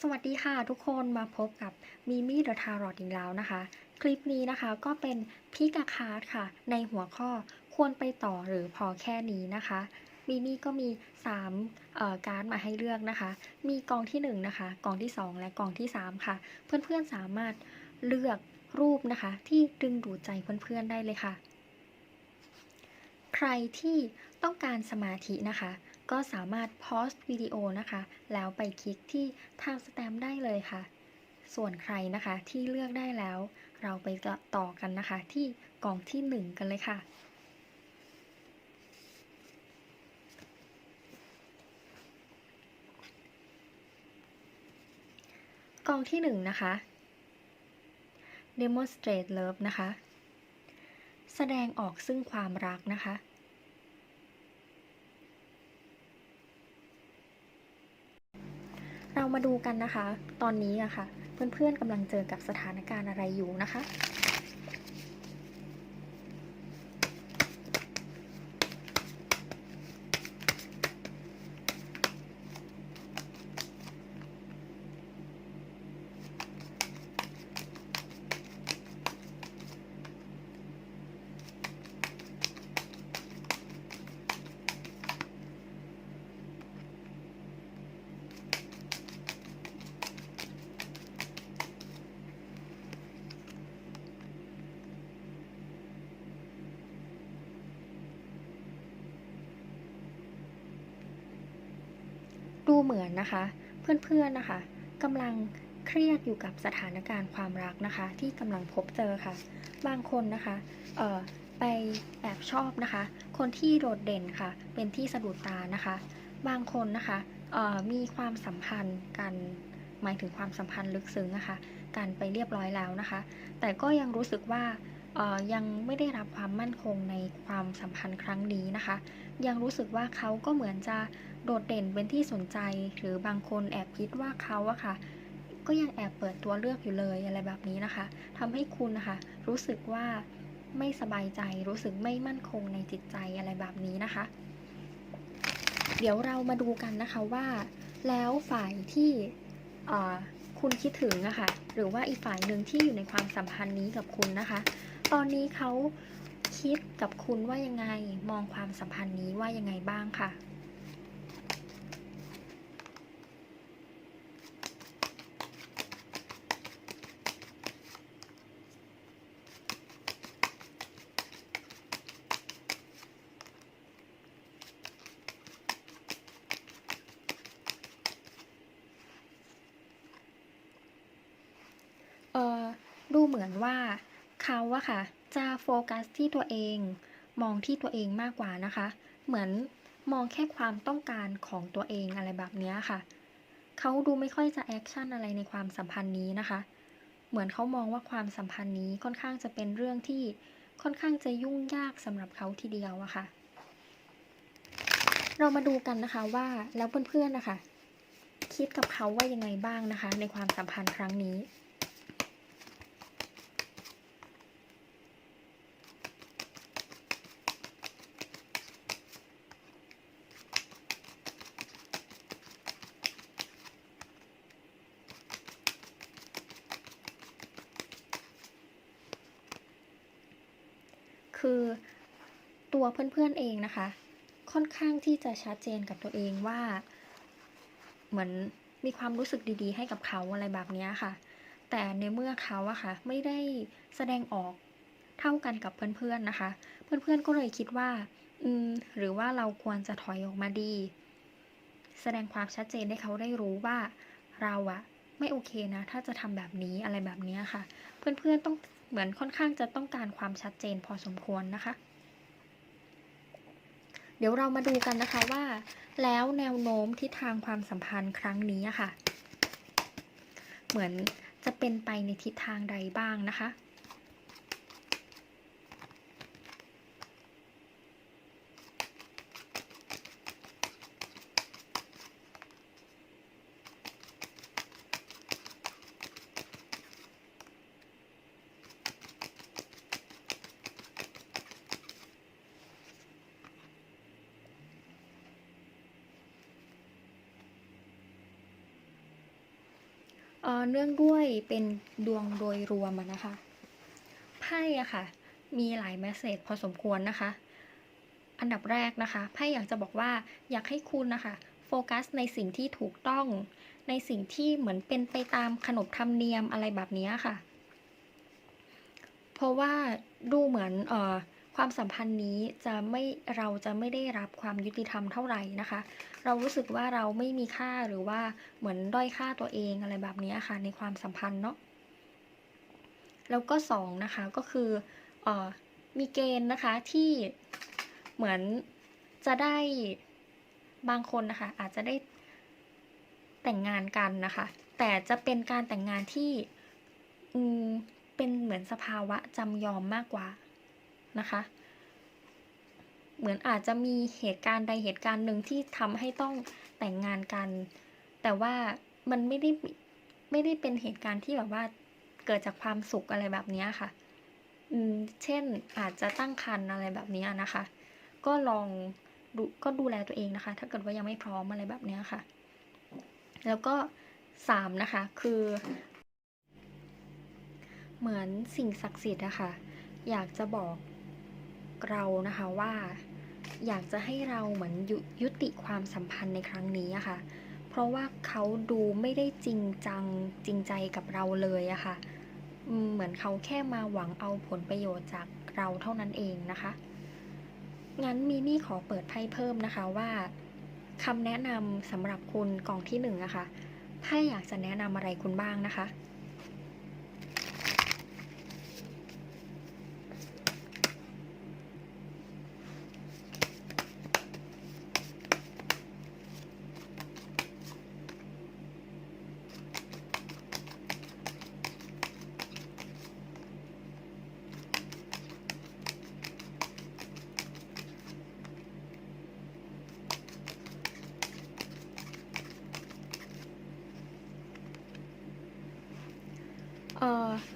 สวัสดีค่ะทุกคนมาพบกับมิมี่เดอะทารอดอีกแล้วนะคะ คลิปนี้นะคะก็เป็นพิกาคาร์ดค่ะ ในหัวข้อควรไปต่อหรือพอแค่นี้นะคะมิมี่ก็มี3เอ่อการ์ดมาให้เลือกนะคะ มีกองที่1นะคะกองที่ 2 และกองที่ 3 ค่ะ เพื่อนๆสามารถเลือกรูปนะคะ ที่ดึงดูดใจเพื่อนๆได้เลยค่ะ ใครที่ต้องการสมาธินะคะ ก็สามารถพอสวิดีโอนะคะ แล้วไปคลิกที่ทางสแตมป์ได้เลยค่ะ ส่วนใครนะคะที่เลือกได้แล้ว เราไปต่อกันนะคะ ที่กล่องที่ 1 กันเลยค่ะกองที่ 1 นะคะ demonstrate love นะคะ แสดงออกซึ่งความรักนะคะ เรามาดูกันนะคะ ตอนนี้อะค่ะเพื่อนๆกำลังเจอกับสถานการณ์อะไรอยู่นะคะ เหมือนนะคะ เพื่อนๆนะคะกำลังเครียดอยู่กับสถานการณ์ความรักนะคะ ที่กำลังพบเจอค่ะ บางคนนะคะเอ่อไปแอบชอบนะคะ คนที่โดดเด่นค่ะ เป็นที่สะดุดตานะคะ บางคนนะคะเอ่อมีความสัมพันธ์กันหมายถึงความสัมพันธ์ลึกซึ้งอะคะกันไปเรียบร้อยแล้วนะคะ แต่ก็ยังรู้สึกว่าเออยังไม่ได้รับความมั่นคงในความสัมพันธ์ครั้งนี้นะคะ ยังรู้สึกว่าเขาก็เหมือนจะ โดดเด่นเป็นที่สนใจ หรือบางคนแอบคิดว่าเขาอะค่ะ ก็ยังแอบเปิดตัวเลือกอยู่เลยอะไรแบบนี้นะคะทำให้คุณนะคะรู้สึกว่าไม่สบายใจ รู้สึกไม่มั่นคงในจิตใจอะไรแบบนี้นะคะ เดี๋ยวเรามาดูกันนะคะว่า แล้วฝ่ายที่คุณคิดถึงอะค่ะ หรือว่าอีกฝ่ายหนึ่งที่อยู่ในความสัมพันธ์นี้กับคุณนะคะ ตอนนี้เขาคิดกับคุณว่ายังไง มองความสัมพันธ์นี้ว่ายังไงบ้างค่ะอ่อดูเหมือน ว่าเขาอะค่ะ จะโฟกัสที่ตัวเอง มองที่ตัวเองมากกว่านะคะ เหมือนมองแค่ความต้องการของตัวเองอะไรแบบนี้ค่ะ เขาดูไม่ค่อยจะแอคชั่นอะไรในความสัมพันธ์นี้นะคะ เหมือนเขามองว่าความสัมพันธ์นี้ค่อนข้างจะเป็นเรื่องที่ค่อนข้างจะยุ่งยากสำหรับเขาทีเดียวอะค่ะ เรามาดูกันนะคะว่าแล้วเพื่อนๆนะคะ คิดกับเขาว่ายังไงบ้างนะคะ ในความสัมพันธ์ครั้งนี้ คือ ตัวเพื่อนๆเองนะคะ ค่อนข้างที่จะชัดเจนกับตัวเองว่า เหมือนมีความรู้สึกดีๆ ให้กับเขาอะไรแบบนี้ค่ะ แต่ในเมื่อเขาอะค่ะ ไม่ได้แสดงออกเท่ากันกับเพื่อนๆนะคะ เพื่อนๆก็เลยคิดว่า อืม หรือว่าเราควรจะถอยออกมาดี แสดงความชัดเจนให้เขาได้รู้ว่าเราอะไม่โอเคนะ ถ้าจะทำแบบนี้อะไรแบบนี้ค่ะ เพื่อนๆต้องเหมือนค่อนข้างจะต้องการความชัดเจนพอสมควรนะคะ เดี๋ยวเรามาดูกันนะคะว่า แล้วแนวโน้มทิศทางความสัมพันธ์ครั้งนี้ค่ะ เหมือนจะเป็นไปในทิศทางใดบ้างนะคะ อ เนื่องด้วยเป็นดวงโดยรวมนะคะ ไพ่อะค่ะ มีหลายแมสเซจพอสมควรนะคะ อันดับแรกนะคะ ไพ่อยากจะบอกว่าอยากให้คุณนะคะ โฟกัสในสิ่งที่ถูกต้อง ในสิ่งที่เหมือนเป็นไปตามขนบธรรมเนียมอะไรแบบนี้ค่ะ เพราะว่าดูเหมือนเอ่อ ความสัมพันธ์นี้จะไม่เราจะไม่ได้รับความยุติธรรมเท่าไหร่นะคะ เรารู้สึกว่าเราไม่มีค่าหรือว่าเหมือนด้อยค่าตัวเองอะไรแบบนี้ค่ะในความสัมพันธ์เนาะแล้วก็สองนะคะก็คือเอ่อมีเกณฑ์นะคะที่เหมือนจะได้บางคนนะคะอาจจะได้แต่งงานกันนะคะ แต่จะเป็นการแต่งงานที่อืมเป็นเหมือนสภาวะจำยอมมากกว่า นะคะ เหมือนอาจจะมีเหตุการณ์ใดเหตุการณ์หนึ่งที่ทำให้ต้องแต่งงานกัน แต่ว่ามันไม่ได้ไม่ได้เป็นเหตุการณ์ที่แบบว่าเกิดจากความสุขอะไรแบบนี้ค่ะ อืม เช่นอาจจะตั้งครรภ์อะไรแบบนี้นะคะ ก็ลองดูก็ดูแลตัวเองนะคะ ถ้าเกิดว่ายังไม่พร้อมอะไรแบบนี้ค่ะ แล้วก็สามนะคะ คือ เหมือนสิ่งศักดิ์สิทธิ์อะคะอยากจะบอก เรานะคะว่าอยากจะให้เราเหมือนยยุติความสัมพันธ์ในครั้งนี้อะค่ะ เพราะว่าเขาดูไม่ได้จริงจังจริงใจกับเราเลยอะค่ะ เหมือนเขาแค่มาหวังเอาผลประโยชน์จากเราเท่านั้นเองนะคะ งั้นมีมี่ขอเปิดไพ่เพิ่มนะคะว่าคำแนะนำสำหรับคุณกล่องที่หนึ่งอะค่ะไพ่อยากจะแนะนำอะไรคุณบ้างนะคะ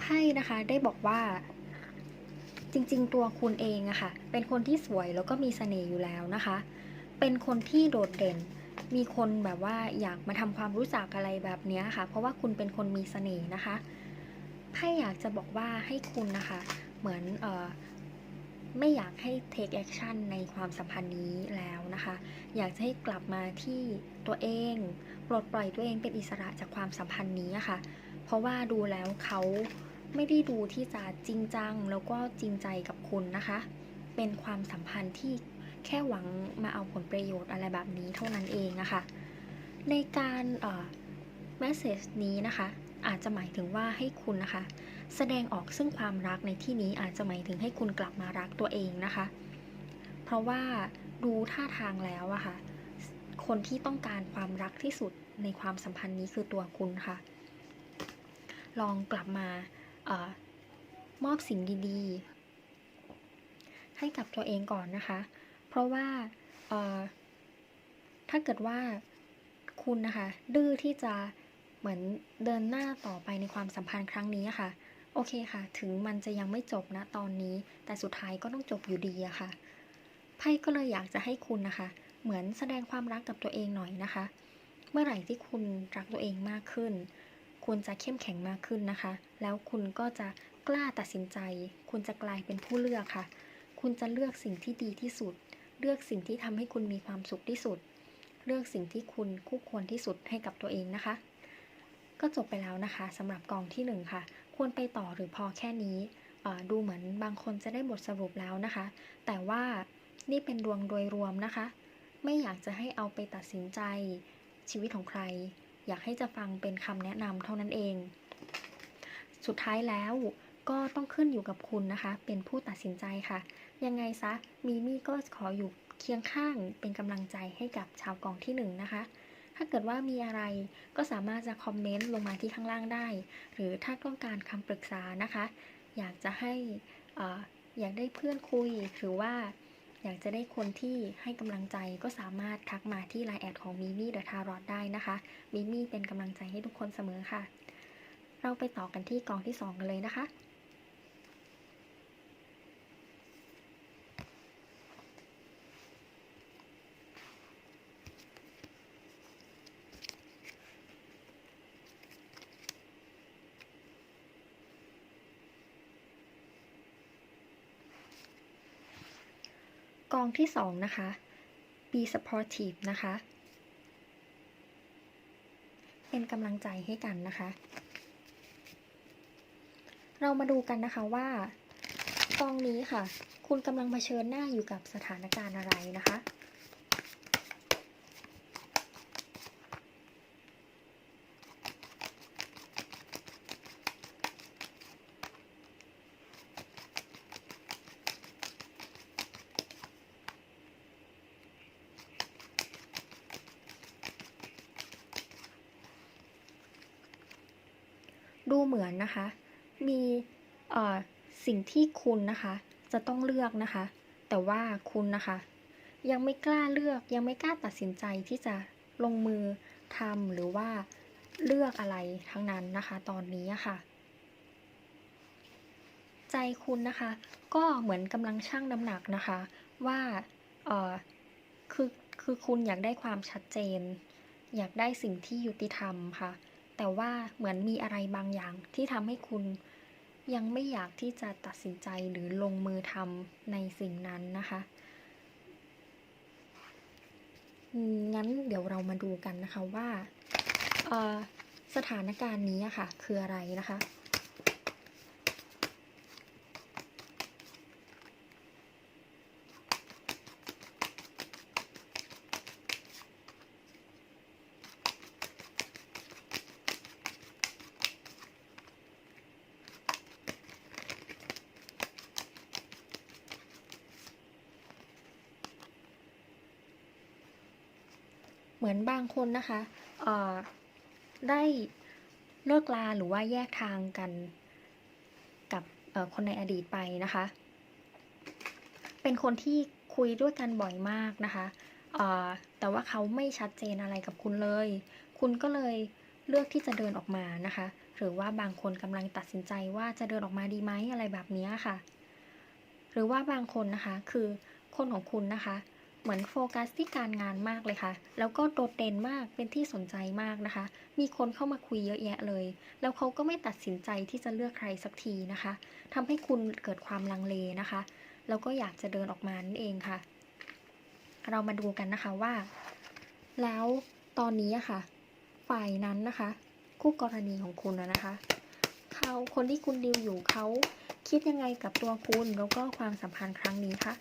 ไพ่นะคะได้บอกว่าจริง ๆ ตัวคุณเองอะค่ะ เป็นคนที่สวยแล้วก็มีเสน่ห์อยู่แล้วนะคะ เป็นคนที่โดดเด่น มีคนแบบว่าอยากมาทำความรู้จักอะไรแบบนี้ค่ะ เพราะว่าคุณเป็นคนมีเสน่ห์นะคะไพ่อยากจะบอกว่าให้คุณนะคะ เหมือนเออไม่อยากให้ take action ในความสัมพันธ์นี้แล้วนะคะ อยากจะให้กลับมาที่ตัวเอง ปลดปล่อยตัวเองเป็นอิสระจากความสัมพันธ์นี้ะค่ะ เพราะว่าดูแล้วเขาไม่ได้ดูที่จะจริงจังแล้วก็จริงใจกับคุณนะคะ เป็นความสัมพันธ์ที่แค่หวังมาเอาผลประโยชน์อะไรแบบนี้เท่านั้นเองอะคะ ในการเอ่อ message นี้นะคะ อาจจะหมายถึงว่าให้คุณนะคะ แสดงออกซึ่งความรักในที่นี้อาจจะหมายถึงให้คุณกลับมารักตัวเองนะคะ เพราะว่าดูท่าทางแล้วอะค่ะ คนที่ต้องการความรักที่สุดในความสัมพันธ์นี้คือตัวคุณค่ะ ลองกลับมาออมอบสิ่งดีๆ ให้กับตัวเองก่อนนะคะ เพราะว่าถ้าเกิดว่าคุณนะคะดื้อที่จะเหมือนเดินหน้าต่อไปในความสัมพันธ์ครั้งนี้ค่ะ โอเคค่ะ ถึงมันจะยังไม่จบนะตอนนี้ แต่สุดท้ายก็ต้องจบอยู่ดีอะค่ะไพ่ก็เลยอยากจะให้คุณนะคะ เหมือนแสดงความรักกับตัวเองหน่อยนะคะ เมื่อไหร่ที่คุณรักตัวเองมากขึ้น คุณจะเข้มแข็งมากขึ้นนะคะ แล้วคุณก็จะกล้าตัดสินใจ คุณจะกลายเป็นผู้เลือกค่ะ คุณจะเลือกสิ่งที่ดีที่สุด เลือกสิ่งที่ทำให้คุณมีความสุขที่สุด เลือกสิ่งที่คุณคู่ควรที่สุดให้กับตัวเองนะคะ ก็จบไปแล้วนะคะสำหรับกองที่หนึ่งค่ะ ควรไปต่อหรือพอแค่นี้ ดูเหมือนบางคนจะได้บทสรุปแล้วนะคะ แต่ว่านี่เป็นดวงโดยรวมนะคะ ไม่อยากจะให้เอาไปตัดสินใจชีวิตของใคร อยากให้จะฟังเป็นคำแนะนำเท่านั้นเอง สุดท้ายแล้วก็ต้องขึ้นอยู่กับคุณนะคะ เป็นผู้ตัดสินใจค่ะ ยังไงซะมีมี่ก็ขออยู่เคียงข้างเป็นกำลังใจให้กับชาวกองที่หนึ่งนะคะ ถ้าเกิดว่ามีอะไรก็สามารถจะคอมเมนต์ลงมาที่ข้างล่างได้ หรือถ้าต้องการคำปรึกษานะคะ อยากจะให้อยากได้เพื่อนคุยหรือว่า อยากจะได้คนที่ให้กำลังใจก็สามารถทักมาที่ไลน์แอดของมิมี่เดอะทารอดได้นะคะมิมี่เป็นกำลังใจให้ทุกคนเสมอค่ะ เราไปต่อกันที่กองที่ 2 กันเลยนะคะ กองที่สองนะคะ be supportive นะคะ เป็นกำลังใจให้กันนะคะ เรามาดูกันนะคะว่ากองนี้ค่ะ คุณกำลังเผชิญหน้าอยู่กับสถานการณ์อะไรนะคะ ดูเหมือนนะคะ มีสิ่งที่คุณนะคะ จะต้องเลือกนะคะ แต่ว่าคุณนะคะ ยังไม่กล้าเลือกยังไม่กล้าตัดสินใจที่จะลงมือทำหรือว่าเลือกอะไรทั้งนั้นนะคะ ตอนนี้ะค่ะ ใจคุณนะคะ ก็เหมือนกำลังชั่งน้ำหนักนะคะ ว่าเออคือคือคุณอยากได้ความชัดเจน อยากได้สิ่งที่ยุติธรรมค่ะ แต่ว่าเหมือนมีอะไรบางอย่างที่ทำให้คุณยังไม่อยากที่จะตัดสินใจหรือลงมือทำในสิ่งนั้นนะคะงั้นเดี๋ยวเรามาดูกันนะคะว่าสถานการณ์นี้ค่ะ คืออะไรนะคะ เหมือนบางคนนะคะได้เลิกลาหรือว่าแยกทางกันกับคนในอดีตไปนะคะ เป็นคนที่คุยด้วยกันบ่อยมากนะคะแต่ว่าเขาไม่ชัดเจนอะไรกับคุณเลย คุณก็เลยเลือกที่จะเดินออกมานะคะ หรือว่าบางคนกำลังตัดสินใจว่าจะเดินออกมาดีไหมอะไรแบบนี้ค่ะ หรือว่าบางคนนะคะคือคนของคุณนะคะ เหมือนโฟกัสที่การงานมากเลยค่ะ แล้วก็โดดเด่นมากเป็นที่สนใจมากนะคะ มีคนเข้ามาคุยเยอะแยะเลย แล้วเขาก็ไม่ตัดสินใจที่จะเลือกใครสักทีนะคะทำให้คุณเกิดความลังเลนะคะ แล้วก็อยากจะเดินออกมานั่นเองค่ะ เรามาดูกันนะคะว่า แล้วตอนนี้อะค่ะ ฝ่ายนั้นนะคะ คู่กรณีของคุณนะนะคะเขาคนที่คุณดิวอยู่เขาคิดยังไงกับตัวคุณแล้วก็ความสัมพันธ์ครั้งนี้คะ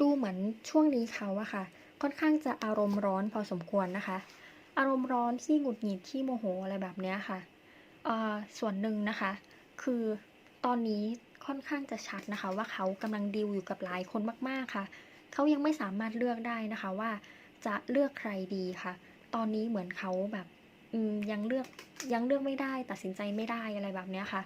ดูเหมือน ช่วงนี้เขาอะค่ะ ค่อนข้างจะอารมณ์ร้อนพอสมควรนะคะ อารมณ์ร้อนที่หงุดหงิดที่โมโหอะไรแบบเนี้ยค่ะส่วนหนึ่งนะคะ คือตอนนี้ค่อนข้างจะชัดนะคะ ว่าเขากำลังดีลอยู่กับหลายคนมากๆค่ะ เขายังไม่สามารถเลือกได้นะคะว่าจะเลือกใครดีค่ะ ตอนนี้เหมือนเขาแบบยังเลือกยังเลือกไม่ได้ตัดสินใจไม่ได้อะไรแบบเนี้ยค่ะ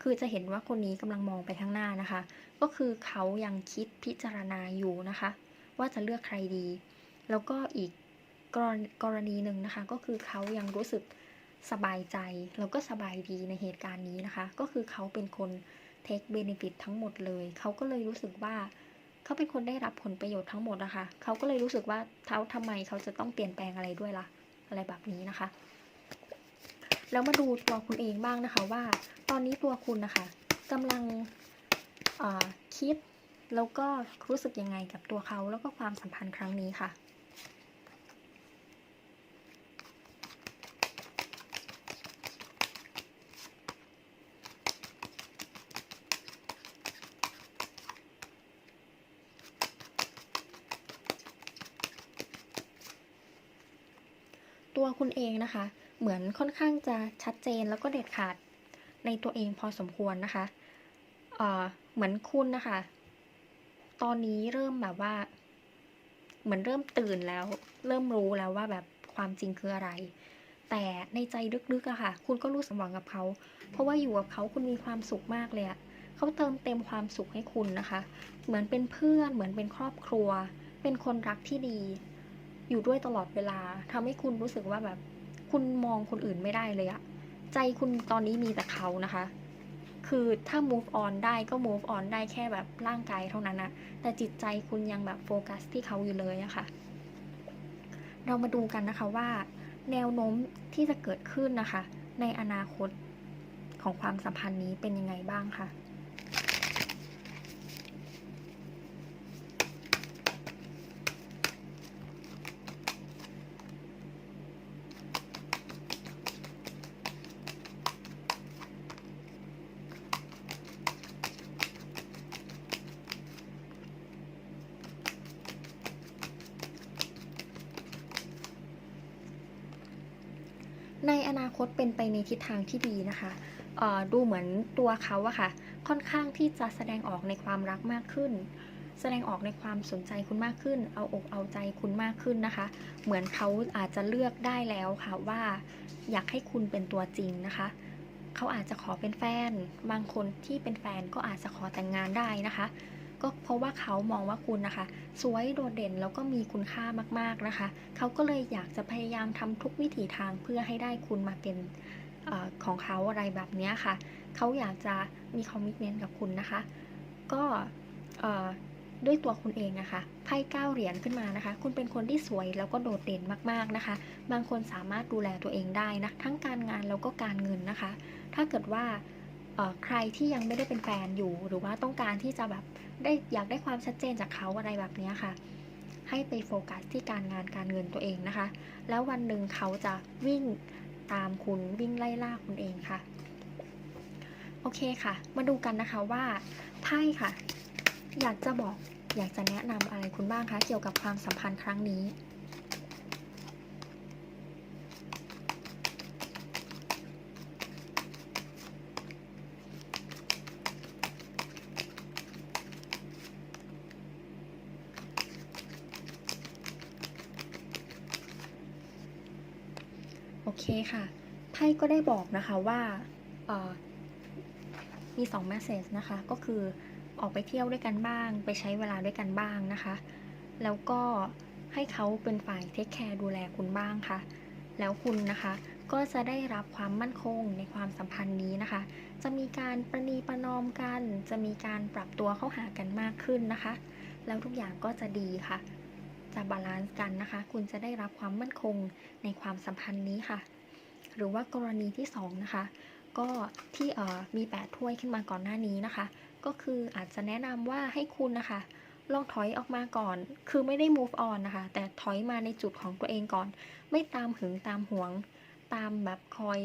คือจะเห็นว่าคนนี้กำลังมองไปข้างหน้านะคะ ก็คือเขายังคิดพิจารณาอยู่นะคะ ว่าจะเลือกใครดี แล้วก็อีกกรณกรณีหนึ่งนะคะ ก็คือเขายังรู้สึกสบายใจ แล้วก็สบายดีในเหตุการณ์นี้นะคะ ก็คือเขาเป็นคน take benefit ทั้งหมดเลย เขาก็เลยรู้สึกว่าเขาเป็นคนได้รับผลประโยชน์ทั้งหมดนะคะ เขาก็เลยรู้สึกว่าเขาทำไมเขาจะต้องเปลี่ยนแปลงอะไรด้วยล่ะ อะไรแบบนี้นะคะ แล้วมาดูตัวคุณเองบ้างนะคะว่า ตอนนี้ตัวคุณนะคะกำลังคิด แล้วก็รู้สึกยังไงกับตัวเขาแล้วก็ความสัมพันธ์ครั้งนี้ค่ะตัวคุณเองนะคะ เหมือนค่อนข้างจะชัดเจนแล้วก็เด็ดขาดในตัวเองพอสมควรนะคะเเหมือนคุณนะคะ ตอนนี้เริ่มแบบว่า เหมือนเริ่มตื่นแล้ว เริ่มรู้แล้วว่าแบบความจริงคืออะไร แต่ในใจลึกๆอะค่ะ คุณก็รู้สึกหวังกับเขา เพราะว่าอยู่กับเขาคุณมีความสุขมากเลยอะเขาเติมเต็มความสุขให้คุณนะคะ เหมือนเป็นเพื่อน เหมือนเป็นครอบครัว เป็นคนรักที่ดี อยู่ด้วยตลอดเวลาทำให้คุณรู้สึกว่าแบบ คุณมองคนอื่นไม่ได้เลยอะใจคุณตอนนี้มีแต่เขานะคะ คือถ้า move on ได้ก็ move on ได้แค่แบบร่างกายเท่านั้นนะแต่จิตใจคุณยังแบบโฟกัสที่เขาอยู่เลยอะค่ะ เรามาดูกันนะคะว่า แนวโน้มที่จะเกิดขึ้นนะคะ ในอนาคตของความสัมพันธ์นี้เป็นยังไงบ้างคะใอนาคตเป็นไปในทิศทางที่ดีนะคะดูเหมือนตัวเขาอะค่ะ ค่อนข้างที่จะแสดงออกในความรักมากขึ้น แสดงออกในความสนใจคุณมากขึ้น เอาอกเอาใจคุณมากขึ้นนะคะ เหมือนเขาอาจจะเลือกได้แล้วค่ะว่า อยากให้คุณเป็นตัวจริงนะคะ เขาอาจจะขอเป็นแฟน บางคนที่เป็นแฟนก็อาจจะขอแต่งงานได้นะคะ ก็เพราะว่าเขามองว่าคุณนะคะ สวยโดดเด่นแล้วก็มีคุณค่ามากๆนะคะ เขาก็เลยอยากจะพยายามทำทุกวิถีทางเพื่อให้ได้คุณมาเป็นอของเขาอะไรแบบนี้ค่ะ เขาอยากจะมีคอมมิชเมนต์กับคุณนะคะ ก็ด้วยตัวคุณเองนะคะไพ่เก้าเหรียญขึ้นมานะคะ คุณเป็นคนที่สวยแล้วก็โดดเด่นมากๆนะคะ บางคนสามารถดูแลตัวเองได้นะทั้งการงานแล้วก็การเงินนะคะ ถ้าเกิดว่า ใครที่ยังไม่ได้เป็นแฟนอยู่ หรือว่าต้องการที่จะแบบได้อยากได้ความชัดเจนจากเขาอะไรแบบนี้ค่ะ ให้ไปโฟกัสที่การงานการเงินตัวเองนะคะ แล้ววันหนึ่งเขาจะวิ่งตามคุณวิ่งไล่ล่าคุณเองค่ะ โอเคค่ะ มาดูกันนะคะว่าไพ่ค่ะ อยากจะบอกอยากจะแนะนำอะไรคุณบ้างคะเกี่ยวกับความสัมพันธ์ครั้งนี้ เคค่ะ ไพ่ก็ได้บอกนะคะว่าเออมี2 message นะคะ ก็คือออกไปเที่ยวด้วยกันบ้าง ไปใช้เวลาด้วยกันบ้างนะคะ แล้วก็ให้เขาเป็นฝ่ายเทคแคร์ดูแลคุณบ้างค่ะ แล้วคุณนะคะก็จะได้รับความมั่นคงในความสัมพันธ์นี้นะคะ จะมีการประนีประนอมกัน จะมีการปรับตัวเข้าหากันมากขึ้นนะคะ แล้วทุกอย่างก็จะดีค่ะ จะบาลานซ์กันนะคะ คุณจะได้รับความมั่นคงในความสัมพันธ์นี้ค่ะ หรือว่ากรณีที่สองนะคะ ก็ที่มีแปดถ้วยขึ้นมาก่อนหน้านี้นะคะ ก็คืออาจจะแนะนำว่าให้คุณนะคะลองถอยออกมาก่อน คือไม่ได้ move on นะคะ แต่ถอยมาในจุดของตัวเองก่อน ไม่ตามหึงตามหวง ตามแบบคอย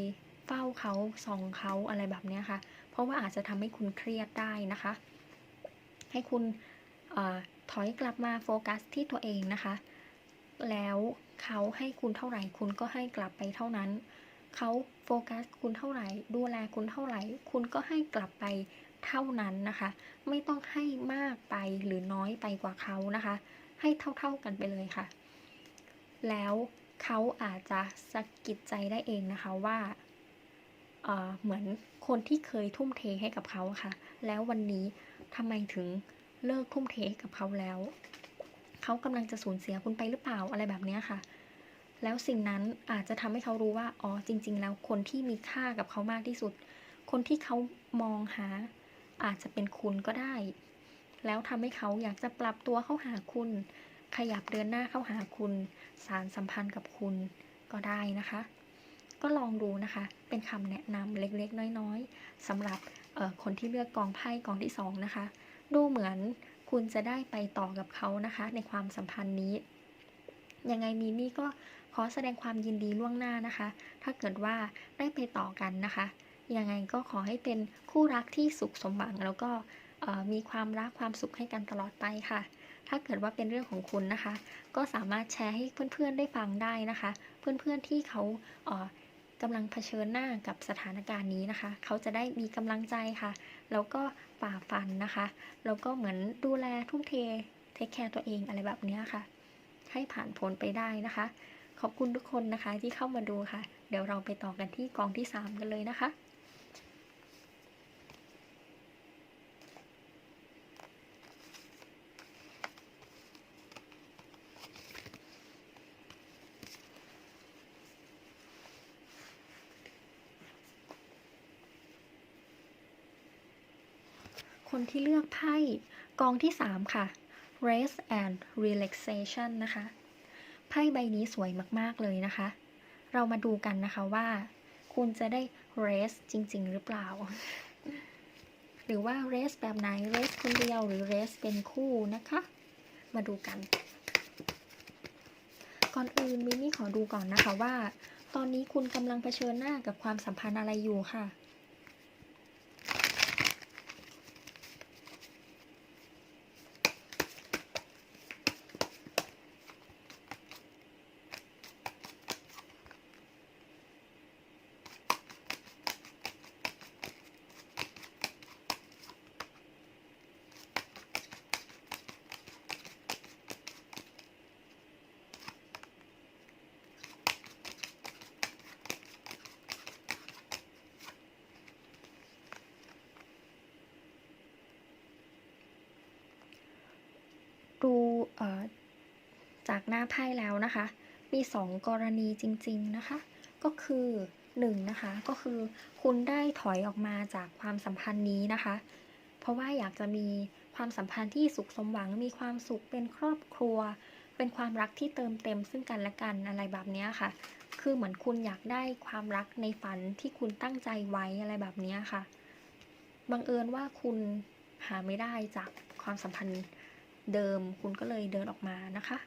เฝ้าเขาส่องเขาอะไรแบบนี้ค่ะ เพราะว่าอาจจะทำให้คุณเครียดได้นะคะ ให้คุณ ถอยกลับมาโฟกัสที่ตัวเองนะคะ แล้วเขาให้คุณเท่าไหร่คุณก็ให้กลับไปเท่านั้น เขาโฟกัสคุณเท่าไหร่ ดูแลคุณเท่าไหร่ คุณก็ให้กลับไปเท่านั้นนะคะ ไม่ต้องให้มากไปหรือน้อยไปกว่าเขานะคะ ให้เท่าๆกันไปเลยค่ะ แล้วเขาอาจจะสะกิดใจได้เองนะคะว่าเเหมือนคนที่เคยทุ่มเทให้กับเขาะค่ะ แล้ววันนี้ทำไมถึง เลิกทุ่มเทกับเขาแล้ว เขากำลังจะสูญเสียคุณไปหรือเปล่าอะไรแบบนี้ค่ะ แล้วสิ่งนั้นอาจจะทำให้เขารู้ว่าอ๋อจริง ๆ แล้วคนที่มีค่ากับเขามากที่สุด คนที่เขามองหา อาจจะเป็นคุณก็ได้ แล้วทำให้เขาอยากจะปรับตัวเข้าหาคุณ ขยับเดินหน้าเข้าหาคุณ สารสัมพันธ์กับคุณก็ได้นะคะก็ลองดูนะคะ เป็นคำแนะนำเล็กๆ น้อยๆสำหรับคนที่เลือกกองไพ่กองที่สองนะคะ ดูเหมือนคุณจะได้ไปต่อกับเขานะคะ ในความสัมพันธ์นี้ ยังไงมีมี่ก็ขอแสดงความยินดีล่วงหน้านะคะ ถ้าเกิดว่าได้ไปต่อกันนะคะ ยังไงก็ขอให้เป็นคู่รักที่สุขสมหวัง แล้วก็มีความรักความสุขให้กันตลอดไปค่ะ ถ้าเกิดว่าเป็นเรื่องของคุณนะคะ ก็สามารถแชร์ให้เพื่อนๆได้ฟังได้นะคะ เพื่อนๆที่เขาเกำลังเผชิญหน้ากับสถานการณ์นี้นะคะ เขาจะได้มีกำลังใจค่ะ แล้วก็ฝ่าฟันนะคะ แล้วก็เหมือนดูแลทุ่มเทเทคแคร์ตัวเองอะไรแบบเนี้ยค่ะ ให้ผ่านพ้นไปได้นะคะ ขอบคุณทุกคนนะคะที่เข้ามาดูค่ะ เดี๋ยวเราไปต่อกันที่กองที่ 3 กันเลยนะคะ ที่เลือกไพ่กองที่ 3 ค่ะ rest and relaxation นะคะ ไพ่ใบนี้สวยมาก ๆ เลยนะคะ เรามาดูกันนะคะว่า คุณจะได้ rest จริง ๆ หรือเปล่า หรือว่า rest แบบไหน rest คนเดียวหรือ rest เป็นคู่นะคะ มาดูกัน ก่อนอื่นมินี่ขอดูก่อนนะคะว่า ตอนนี้คุณกำลังเผชิญหน้ากับความสัมพันธ์อะไรอยู่ค่ะ ดูจากหน้าไพ่แล้วนะคะ มีสองกรณีจริง ๆ นะคะ ก็คือหนึ่งนะคะ ก็คือคุณได้ถอยออกมาจากความสัมพันธ์นี้นะคะ เพราะว่าอยากจะมีความสัมพันธ์ที่สุขสมหวัง มีความสุขเป็นครอบครัว เป็นความรักที่เติมเต็มซึ่งกันและกันอะไรแบบนี้ค่ะ คือเหมือนคุณอยากได้ความรักในฝันที่คุณตั้งใจไว้อะไรแบบนี้ค่ะ บังเอิญว่าคุณหาไม่ได้จากความสัมพันธ์ เดิมคุณก็เลยเดินออกมานะคะ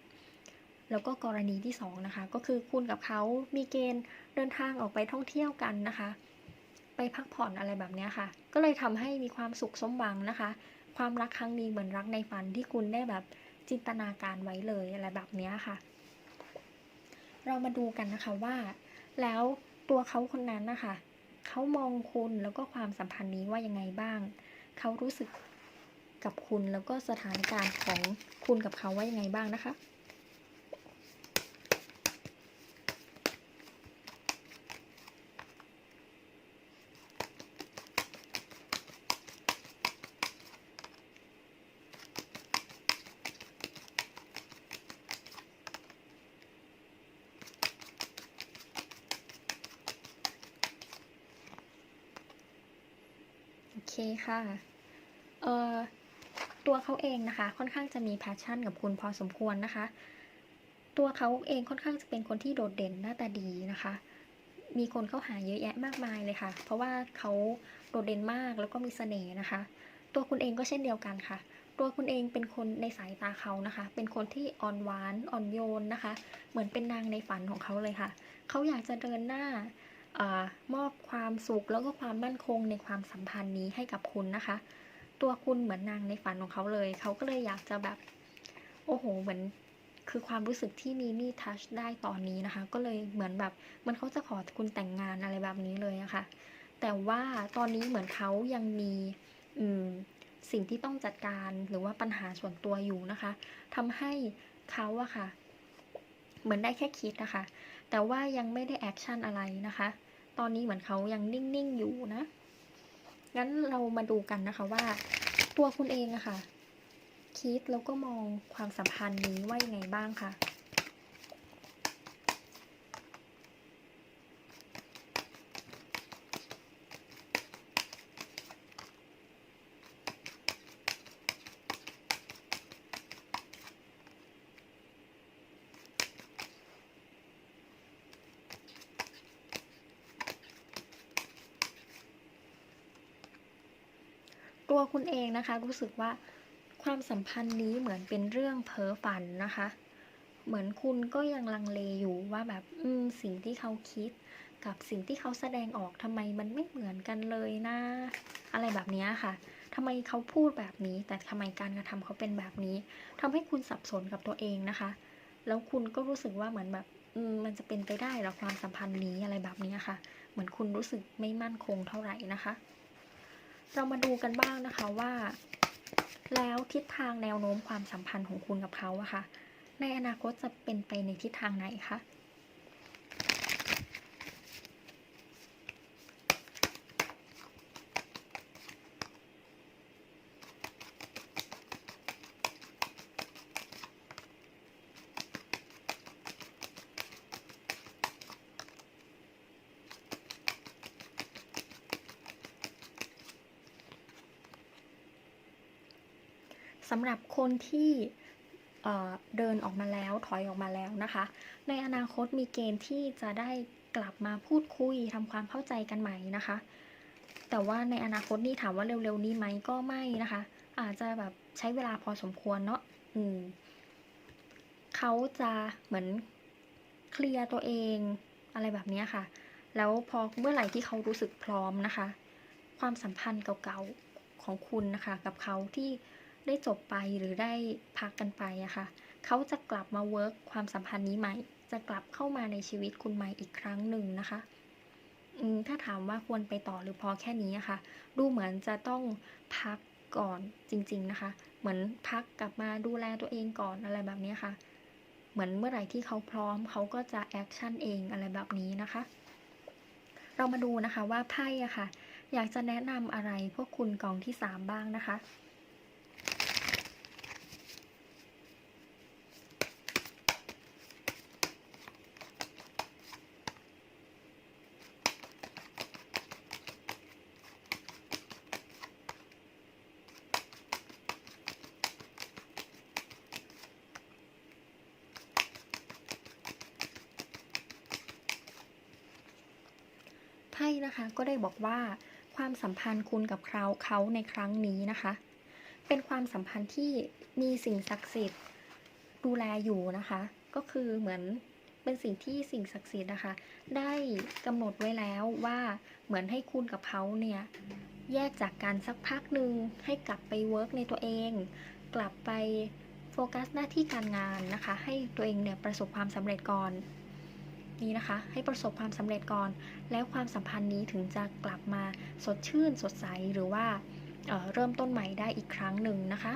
แล้วก็กรณีที่สองนะคะก็คือคุณกับเขามีเกณฑ์เดินทางออกไปท่องเที่ยวกันนะคะ ไปพักผ่อนอะไรแบบนี้ค่ะ ก็เลยทำให้มีความสุขสมหวังนะคะ ความรักครั้งนี้เหมือนรักในฝันที่คุณได้แบบจินตนาการไว้เลยอะไรแบบนี้ค่ะ เรามาดูกันนะคะว่า แล้วตัวเขาคนนั้นนะคะเขามองคุณแล้วก็ความสัมพันธ์นี้ว่ายังไงบ้าง เขารู้สึก กับคุณแล้วก็สถานการณ์ของคุณกับเขาว่ายังไงบ้างนะคะ โอเคค่ะ เอ่อ ตัวเขาเองนะคะ ค่อนข้างจะมีแพชชั่นกับคุณพอสมควรนะคะ ตัวเขาเองค่อนข้างจะเป็นคนที่โดดเด่นหน้าตาดีนะคะ มีคนเข้าหาเยอะแยะมากมายเลยค่ะ เพราะว่าเขาโดดเด่นมากแล้วก็มีเสน่ห์นะคะ ตัวคุณเองก็เช่นเดียวกันค่ะ ตัวคุณเองเป็นคนในสายตาเขานะคะ เป็นคนที่อ่อนหวานอ่อนโยนนะคะ เหมือนเป็นนางในฝันของเขาเลยค่ะ เขาอยากจะเดินหน้าอมอบความสุขแล้วก็ความมั่นคงในความสัมพันธ์นี้ให้กับคุณนะคะ ตัวคุณเหมือนนางในฝันของเขาเลย เขาก็เลยอยากจะแบบ โอ้โห เหมือนคือความรู้สึกที่มีมี่ทัชได้ตอนนี้นะคะ ก็เลยเหมือนแบบมันเขาจะขอคุณแต่งงานอะไรแบบนี้เลยอะคะแต่ว่าตอนนี้เหมือนเขายังมีอืมสิ่งที่ต้องจัดการหรือว่าปัญหาส่วนตัวอยู่นะคะทำให้เขาอะค่ะ เหมือนได้แค่คิดนะคะ แต่ว่ายังไม่ได้แอคชั่นอะไรนะคะ ตอนนี้เหมือนเขายังนิ่งๆอยู่นะ งั้นเรามาดูกันนะคะว่า ตัวคุณเองอะค่ะคิดแล้วก็มองความสัมพันธ์นี้ว่ายังไงบ้างค่ะว คุณเองนะคะ รู้สึกว่าความสัมพันธ์นี้เหมือนเป็นเรื่องเพ้อฝันนะคะ เหมือนคุณก็ยังลังเลอยู่ว่าแบบอืมสิ่งที่เขาคิด กับสิ่งที่เขาแสดงออกทำไมมันไม่เหมือนกันเลยนะอะไรแบบนี้ค่ะทำไมเขาพูดแบบนี้ แต่ทำไมการกระทำเขาเป็นแบบนี้ทำให้คุณสับสนกับตัวเองนะคะ แล้วคุณก็รู้สึกว่าเหมือนแบบอืมันจะเป็นไปได้หรอความสัมพันธ์นี้อะไรแบบนี้ค่ะ เหมือนคุณรู้สึกไม่มั่นคงเท่าไหร่นะคะ เรามาดูกันบ้างนะคะว่า แล้วทิศทางแนวโน้มความสัมพันธ์ของคุณกับเขาอะค่ะในอนาคตจะเป็นไปในทิศทางไหนคะำหรับคนที่เดินออกมาแล้วถอยออกมาแล้วนะคะ ในอนาคตมีเกณฑ์ที่จะได้กลับมาพูดคุยทำความเข้าใจกันใหม่นะคะ แต่ว่าในอนาคตนี่ถามว่าเร็วๆนี้ไหมก็ไม่นะคะ อาจจะแบบใช้เวลาพอสมควรเนาะอืมเขาจะเหมือนเคลียร์ตัวเองอะไรแบบนี้ค่ะ แล้วพอเมื่อไหร่ที่เขารู้สึกพร้อมนะคะ ความสัมพันธ์เก่าๆของคุณนะคะ กับเขาที่ ได้จบไปหรือได้พักกันไปอะค่ะเขาจะกลับมาเวิร์กความสัมพันธ์นี้ใหม่ จะกลับเข้ามาในชีวิตคุณใหม่อีกครั้งหนึ่งนะคะอืมถ้าถามว่าควรไปต่อหรือพอแค่นี้อะค่ะดูเหมือนจะต้องพักก่อนจริง ๆนะคะ เหมือนพักกลับมาดูแลตัวเองก่อนอะไรแบบนี้ค่ะ เหมือนเมื่อไหร่ที่เขาพร้อมเขาก็จะแอคชั่นเองอะไรแบบนี้นะคะ เรามาดูนะคะว่าไพ่อะค่ะ อยากจะแนะนำอะไรพวกคุณกองที่ 3 บ้างนะคะ ไพ่ นะคะ ก็ได้บอกว่าความสัมพันธ์คุณกับเขาเขาในครั้งนี้นะคะ เป็นความสัมพันธ์ที่มีสิ่งศักดิ์สิทธิ์ดูแลอยู่นะคะ ก็คือเหมือนเป็นสิ่งที่สิ่งศักดิ์สิทธิ์นะคะ ได้กำหนดไว้แล้วว่าเหมือนให้คุณกับเขาเนี่ยแยกจากกันสักพักหนึ่งให้กลับไปเวิร์กในตัวเอง กลับไปโฟกัสหน้าที่การงานนะคะ ให้ตัวเองเนี่ยประสบความสำเร็จก่อน นี่นะคะ ให้ประสบความสำเร็จก่อน แล้วความสัมพันธ์นี้ถึงจะกลับมาสดชื่นสดใสหรือว่าเเริ่มต้นใหม่ได้อีกครั้งหนึ่งนะคะ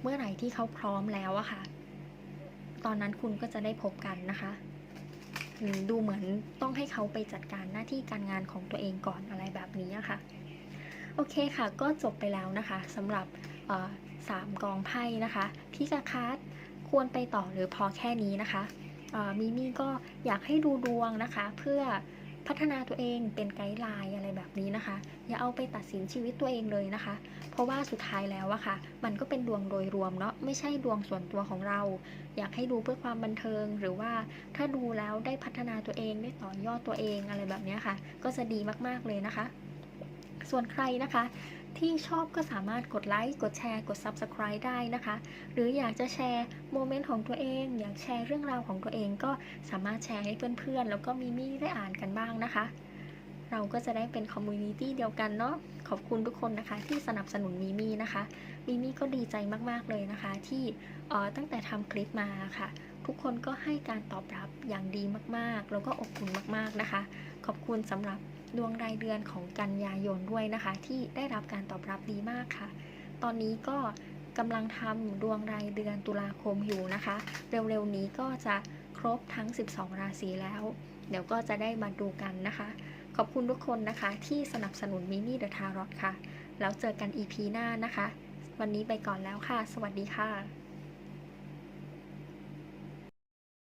เมื่อไหร่ที่เขาพร้อมแล้วอะค่ะ ตอนนั้นคุณก็จะได้พบกันนะคะดูเหมือนต้องให้เขาไปจัดการหน้าที่การงานของตัวเองก่อนอะไรแบบนี้อะค่ะ โอเคค่ะ ก็จบไปแล้วนะคะสำหรับสามกองไพ่นะคะพี่กาคัส ควรไปต่อหรือพอแค่นี้นะคะมิมี่ก็อยากให้ดูดวงนะคะ เพื่อพัฒนาตัวเองเป็นไกด์ไลน์อะไรแบบนี้นะคะ อย่าเอาไปตัดสินชีวิตตัวเองเลยนะคะ เพราะว่าสุดท้ายแล้วอะค่ะ มันก็เป็นดวงโดยรวมเนาะไม่ใช่ดวงส่วนตัวของเรา อยากให้ดูเพื่อความบันเทิง หรือว่าถ้าดูแล้วได้พัฒนาตัวเองได้ต่อยอดตัวเองอะไรแบบนี้ค่ะ ก็จะดีมากๆเลยนะคะ ส่วนใครนะคะ ที่ชอบก็สามารถกดไลค์กดแชร์ กด Subscribe ได้นะคะ หรืออยากจะแชร์โมเมนต์ของตัวเอง อยากแชร์เรื่องราวของตัวเองก็สามารถแชร์ให้เพื่อนๆ แล้วก็มิมี่ได้อ่านกันบ้างนะคะ เราก็จะได้เป็นคอมมูนิตี้เดียวกันเนาะขอบคุณทุกคนนะคะที่สนับสนุนมิมี่นะคะมิมี่ก็ดีใจมากๆเลยนะคะ ที่ตั้งแต่ทำคลิปมาค่ะทุกคนก็ให้การตอบรับอย่างดีมากๆ แล้วก็อบอุ่นมากๆนะคะ ขอบคุณสำหรับ ดวงรายเดือนของกันยายนด้วยนะคะ ที่ได้รับการตอบรับดีมากค่ะ ตอนนี้ก็กำลังทำดวงรายเดือนตุลาคมอยู่นะคะ เร็วๆนี้ก็จะครบทั้ง 12 ราศีแล้ว เดี๋ยวก็จะได้มาดูกันนะคะ ขอบคุณทุกคนนะคะที่สนับสนุนมิมี่เดอะทารอตค่ะ แล้วเจอกัน EP หน้านะคะ วันนี้ไปก่อนแล้วค่ะ สวัสดีค่ะ